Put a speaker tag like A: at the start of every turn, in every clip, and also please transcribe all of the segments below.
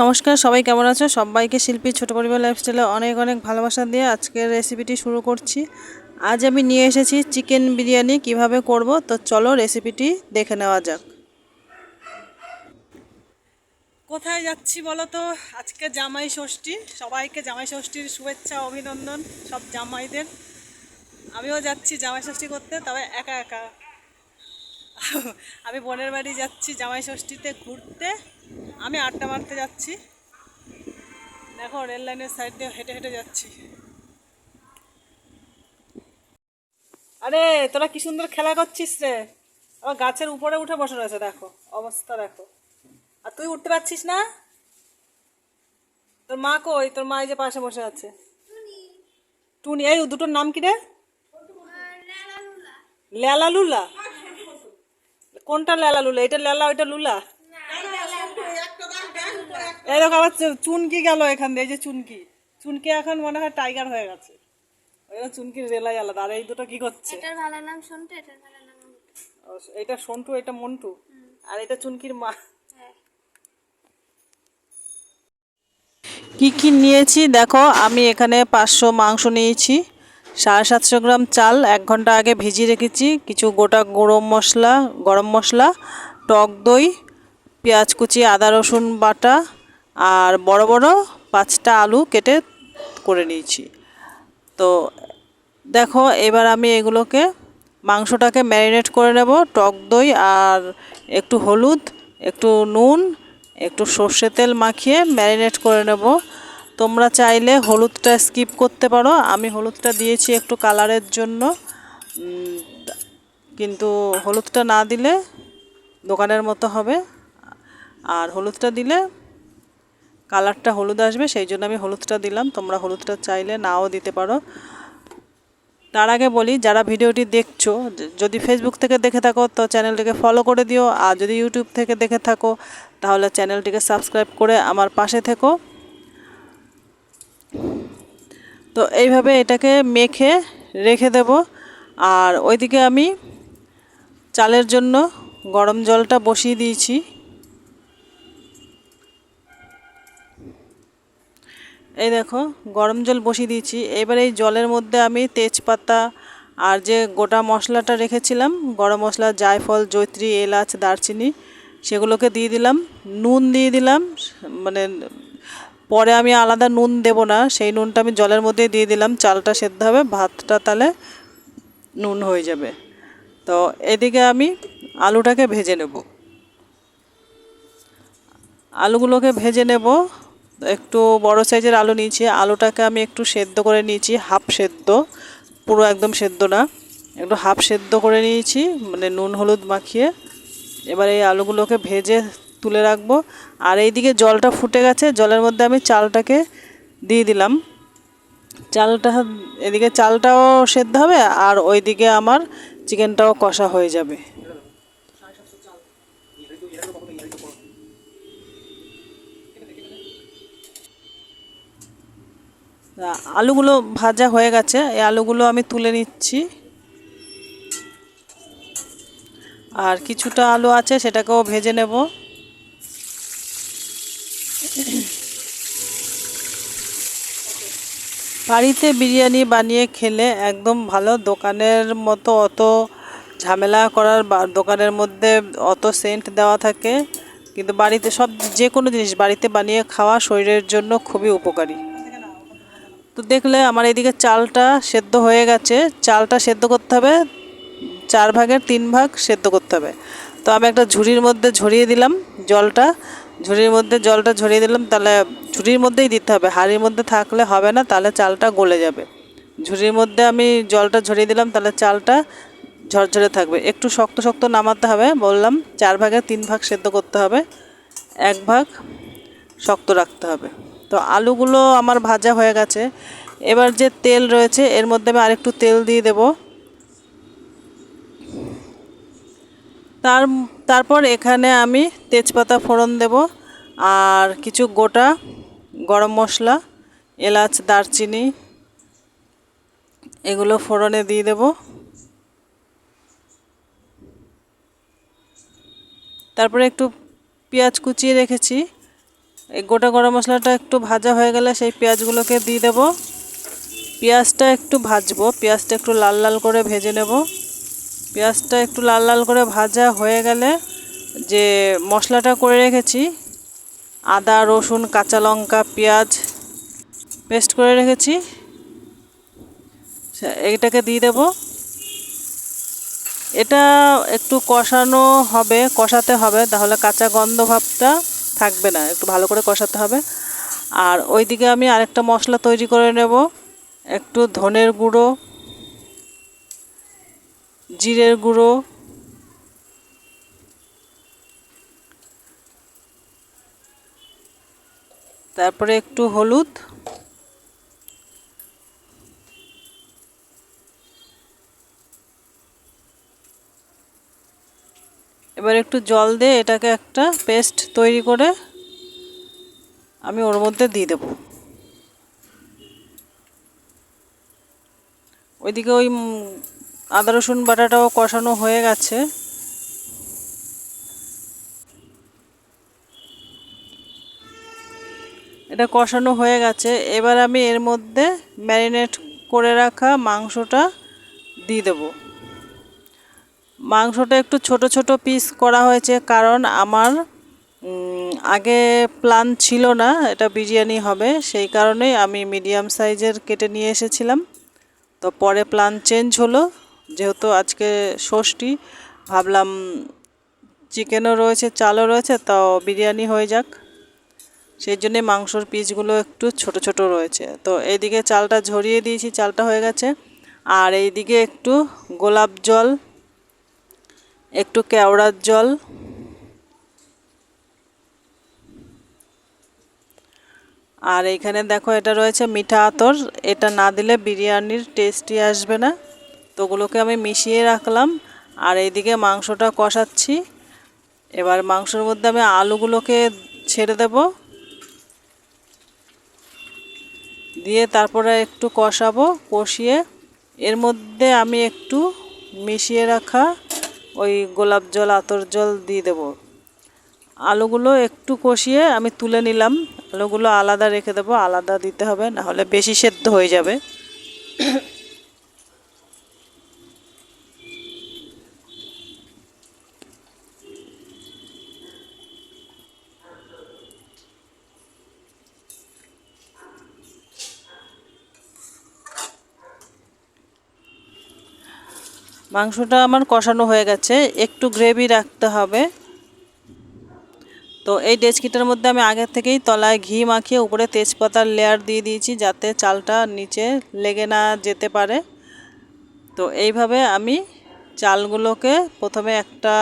A: নমস্কার, সবাই কেমন আছো? সবাইকে শিল্পী ছোট পরিবার লাইফস্টাইলে অনেক অনেক ভালোবাসা দিয়ে আজকের রেসিপিটি শুরু করছি। আজ আমি নিয়ে এসেছি চিকেন বিরিয়ানি, কীভাবে করব? তো চলো রেসিপিটি দেখে নেওয়া যাক। কোথায় যাচ্ছি বলো তো? আজকে জামাই ষষ্ঠী। সবাইকে জামাই ষষ্ঠীর শুভেচ্ছা, অভিনন্দন, সব জামাইদের। আমিও যাচ্ছি জামাই ষষ্ঠী করতে, তবে একা একা। আমি বোনের বাড়ি যাচ্ছি জামাই ষষ্ঠীতে ঘুরতে। আমি আড্ডা মারতে যাচ্ছি। দেখো রেল লাইনের সাইড দিয়ে হেঁটে হেঁটে যাচ্ছি। আরে তোরা কি সুন্দর খেলা করছিস রে? আবার গাছের উপরে উঠে বসে রয়েছে দেখো। অবস্থা দেখো। আর তুই উঠতে পারছিস না? তোর মা কই? তোর মা এই যে পাশে বসে আছে। টুনি এই দুটোর নাম কি রে? লেলা লুলা কোনটা লেলা লুলা? এটা লেলা ওইটা লুলা? এই দেখো আবার চুনকি গেল এখান দিয়ে এই যে চুনকি। চুনকি এখন মনে হয় টাইগার হয়ে গেছে। ওই চুনকির রেলাই আলাদা আর এই দুটো কি করছে?
B: এটার ভালো নাম শুনতে এটার ভালো নাম
A: ও, এটা সন্টু এটা মন্টু? আর এটা চুনকির মা।
B: হ্যাঁ।
A: কি কি নিয়েছি? দেখো আমি এখানে পাঁচশো মাংস নিয়েছি। সাড়ে সাতশো গ্রাম চাল, এক ঘণ্টা আগে ভিজিয়ে রেখেছি। কিছু গোটা গরম মশলা গরম মশলা, টক দই, পেঁয়াজ কুচি, আদা রসুন বাটা আর বড় বড় পাঁচটা আলু কেটে করে নিয়েছি। তো দেখো, এবার আমি এগুলোকে, মাংসটাকে ম্যারিনেট করে নেব। টক দই আর একটু হলুদ, একটু নুন, একটু সর্ষে তেল মাখিয়ে ম্যারিনেট করে নেব। তোমরা চাইলে হলুদটা স্কিপ করতে পারো। আমি হলুদটা দিয়েছি একটু কালারের জন্য। কিন্তু হলুদটা না দিলে দোকানের মতো হবে। আর হলুদটা দিলে কালারটা হলুদ আসবে, সেই জন্য আমি হলুদটা দিলাম। তোমরা হলুদটা চাইলে নাও দিতে পারো। তার আগে বলি, যারা ভিডিওটি দেখছ, যদি ফেসবুক থেকে দেখে থাকো, তো চ্যানেলটিকে ফলো করে দিও। আর যদি ইউটিউব থেকে দেখে থাকো, তাহলে চ্যানেলটিকে সাবস্ক্রাইব করে আমার পাশে থেকো। তো এইভাবে এটাকে মেখে রেখে দেব। আর ওইদিকে আমি চালের জন্য গরম জলটা বসিয়ে দিয়েছি। এই দেখো, গরম জল বসিয়ে দিয়েছি। এবার এই জলের মধ্যে আমি তেজপাতা আর যে গোটা মশলাটা রেখেছিলাম, গরম মশলা, জায়ফল জৈত্রী এলাচ, দারচিনি, সেগুলোকে দিয়ে দিলাম। নুন দিয়ে দিলাম মানে পরে আমি আলাদা নুন দেব না, সেই নুনটা আমি জলের মধ্যে দিয়ে দিলাম, চালটা সেদ্ধ হবে, ভাতটা তাহলে নুন হয়ে যাবে। তো এদিকে আমি আলুটাকে ভেজে নেব। আলুগুলোকে ভেজে নেব, একটু বড় সাইজের আলু নিয়েছি, আলুটাকে আমি একটু সেদ্ধ করে নিয়েছি, হাফ সেদ্ধ, পুরো একদম সেদ্ধ না, একটু হাফ সেদ্ধ করে নিয়েছি মানে নুন হলুদ মাখিয়ে, এবার এই আলুগুলোকে ভেজে তুলে রাখব। আর এইদিকে জলটা ফুটে গেছে, জলের মধ্যে আমি চালটাকে দিয়ে দিলাম। চালটা, এদিকে চালটাও সেদ্ধ হবে, আর ওইদিকে আমার চিকেনটাও কষা হয়ে যাবে। আলুগুলো ভাজা হয়ে গেছে, এই আলুগুলো আমি তুলে নিচ্ছি। আর কিছুটা আলু আছে, সেটাকেও ভেজে নেব। বাড়িতে বিরিয়ানি বানিয়ে খেলে একদম ভালো। দোকানের মতো অত ঝামেলা করার দোকানের মধ্যে অত সেন্ট দেওয়া থাকে। কিন্তু বাড়িতে সব, যে কোনো জিনিস বাড়িতে বানিয়ে খাওয়া শরীরের জন্য খুবই উপকারী। তো দেখলে আমার এদিকে চালটা সেদ্ধ হয়ে গেছে। চালটা সেদ্ধ করতে হবে। চার ভাগের তিন ভাগ সেদ্ধ করতে হবে। তো আমি একটা ঝুড়ির মধ্যে ঝরিয়ে দিলাম জলটা। ঝুড়ির মধ্যে জলটা ঝরিয়ে দিলাম, তাহলে ঝুড়ির মধ্যেই দিতে হবে। হাঁড়ির মধ্যে থাকলে হবে না, তাহলে চালটা গলে যাবে। ঝুড়ির মধ্যে আমি জলটা ঝরিয়ে দিলাম, তাহলে চালটা ঝরঝরে থাকবে। একটু শক্ত শক্ত নামাতে হবে, বললাম চার ভাগের তিন ভাগ সেদ্ধ করতে হবে, এক ভাগ শক্ত রাখতে হবে। তো আলুগুলো আমার ভাজা হয়ে গেছে। এবার যে তেল রয়েছে, এর মধ্যে আমি আরেকটু তেল দিয়ে দেব। তার, তারপর এখানে আমি তেজপাতা ফোড়ন দেব আর কিছু গোটা গরম মশলা, এলাচ, দারচিনি, এগুলো ফোড়নে দিয়ে দেব। তারপরে একটু পেঁয়াজ কুচিয়ে রেখেছি। এই গোটা গরম মশলাটা একটু ভাজা হয়ে গেলে সেই পেঁয়াজগুলোকে দিয়ে দেব। পেঁয়াজটা একটু ভাজবো, পেঁয়াজটা একটু লাল লাল করে ভেজে নেব। পেঁয়াজটা একটু লাল লাল করে ভাজা হয়ে গেলে যে মশলাটা করে রেখেছি, আদা, রসুন, কাঁচা লঙ্কা, পেঁয়াজ পেস্ট করে রেখেছি। এইটাকে দিয়ে দেব। এটা একটু কষানো হবে, কষাতে হবে, তাহলে কাঁচা গন্ধ ভাবটা থাকবে না, একটু ভালো করে কষাতে হবে। আর ওইদিকে আমি আরেকটা মশলা তৈরি করে নেব, একটু ধনের গুঁড়ো জিরের গুঁড়ো, তারপরে একটু হলুদ, এবার একটু জল দিয়ে এটাকে একটা পেস্ট তৈরি করে আমি ওর মধ্যে দিয়ে দেবো। ওইদিকে ওই আদা, রসুন বাটাটাও কষানো হয়ে গেছে। এটা কষানো হয়ে গেছে। এবার আমি এর মধ্যে ম্যারিনেট করে রাখা মাংসটা দিয়ে দেবো। মাংসটা একটু ছোট ছোট পিস করা হয়েছে কারণ আমার আগে প্ল্যান ছিল না এটা বিরিয়ানি হবে। সেই কারণেই আমি মিডিয়াম সাইজের কেটে নিয়ে এসেছিলাম। তো পরে প্ল্যান চেঞ্জ হলো। যেহেতু আজকে ষষ্ঠী, ভাবলাম চিকেনও রয়েছে, চালও রয়েছে, তাও বিরিয়ানি হয়ে যাক। সেই জন্যে মাংসর পিসগুলো একটু ছোট ছোট রয়েছে। তো এইদিকে চালটা ঝরিয়ে দিয়েছি, চালটা হয়ে গেছে। আর এইদিকে একটু গোলাপ জল, একটু কেওড়ার জল। আর এইখানে দেখো এটা রয়েছে মিঠা আতর। এটা না দিলে বিরিয়ানির টেস্টই আসবে না। তো ওগুলোকে আমি মিশিয়ে রাখলাম আর এইদিকে মাংসটা কষাচ্ছি। এবার মাংসের মধ্যে আমি আলুগুলোকে ছেড়ে দেব। দিয়ে তারপরে একটু কষাবো, কষিয়ে। এর মধ্যে আমি একটু মিশিয়ে রাখা ওই গোলাপ জল, আতর জল দিয়ে দেবো। আলুগুলো একটু কষিয়ে আমি তুলে নিলাম। আলুগুলো আলাদা রেখে দেবো, আলাদা দিতে হবে না হলে বেশি সেদ্ধ হয়ে যাবে। মাংসটা আমার কষানো হয়ে গেছে, একটু গ্রেভি রাখতে হবে। তো এই ডেচকিটার মধ্যে আমি আগের থেকেই তলায় ঘি মাখিয়ে উপরে তেজপাতার লেয়ার দিয়ে দিয়েছি যাতে চালটা নিচে লেগে না যেতে পারে। তো এইভাবে আমি চালগুলোকে প্রথমে একটা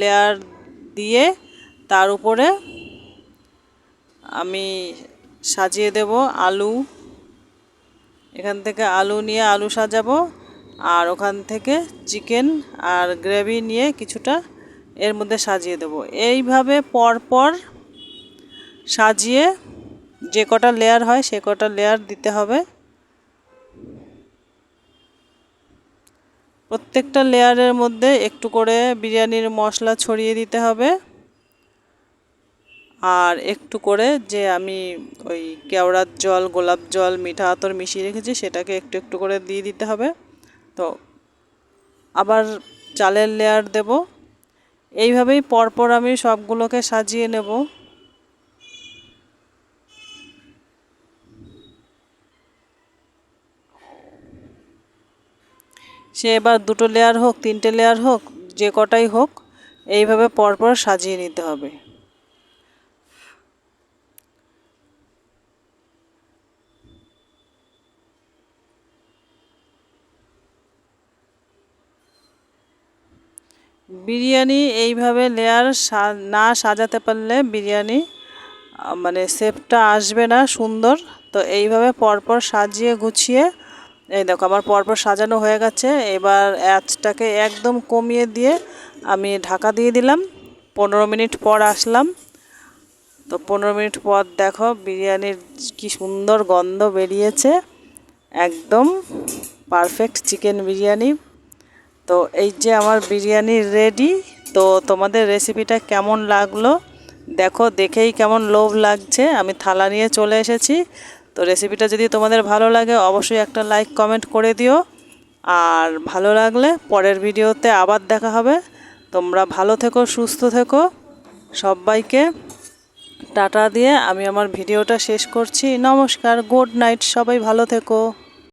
A: লেয়ার দিয়ে তার উপরে আমি সাজিয়ে দেব আলু। এখান থেকে আলু নিয়ে আলু সাজাবো। আর ওখান থেকে চিকেন আর গ্রেভি নিয়ে কিছুটা এর মধ্যে সাজিয়ে দেবো। এইভাবে পরপর সাজিয়ে যে কটা লেয়ার হয় সে কটা লেয়ার দিতে হবে। প্রত্যেকটা লেয়ারের মধ্যে একটু করে বিরিয়ানির মশলা ছড়িয়ে দিতে হবে। আর একটু করে যে আমি ওই কেওড়ার জল, গোলাপ জল, মিঠা আতর মিশিয়ে রেখেছি সেটাকে একটু একটু করে দিয়ে দিতে হবে। তো আবার চালের লেয়ার দেব। এইভাবেই পরপর আমি সবগুলোকে সাজিয়ে নেব। সে এবার দুটো লেয়ার হোক, তিনটে লেয়ার হোক, যে কটাই হোক, এইভাবে পরপর সাজিয়ে নিতে হবে। বিরিয়ানি এইভাবে লেয়ার না সাজাতে পারলে বিরিয়ানি মানে শেপটা আসবে না সুন্দর। তো এইভাবে পরপর সাজিয়ে গুছিয়ে, এই দেখো আমার পরপর সাজানো হয়ে গেছে। এবার অ্যাচটাকে একদম কমিয়ে দিয়ে আমি ঢাকা দিয়ে দিলাম। পনেরো মিনিট পর আসলাম। তো পনেরো মিনিট পর দেখো বিরিয়ানির কি সুন্দর গন্ধ বেরিয়েছে। একদম পারফেক্ট চিকেন বিরিয়ানি। তো এই যে আমার বিরিয়ানি রেডি তো তোমাদের রেসিপিটা কেমন লাগল? দেখো, দেখেই কেমন লোভ লাগছে। আমি থালা নিয়ে চলে এসেছি। তো রেসিপিটা যদি তোমাদের ভালো লাগে, অবশ্যই একটা লাইক কমেন্ট করে দিও। আর ভালো লাগলে পরের ভিডিওতে আবার দেখা হবে। তোমরা ভালো থেকো, সুস্থ থেকো। সবাইকে টাটা দিয়ে আমি আমার ভিডিওটা শেষ করছি। নমস্কার গুড নাইট সবাই ভালো থেকো।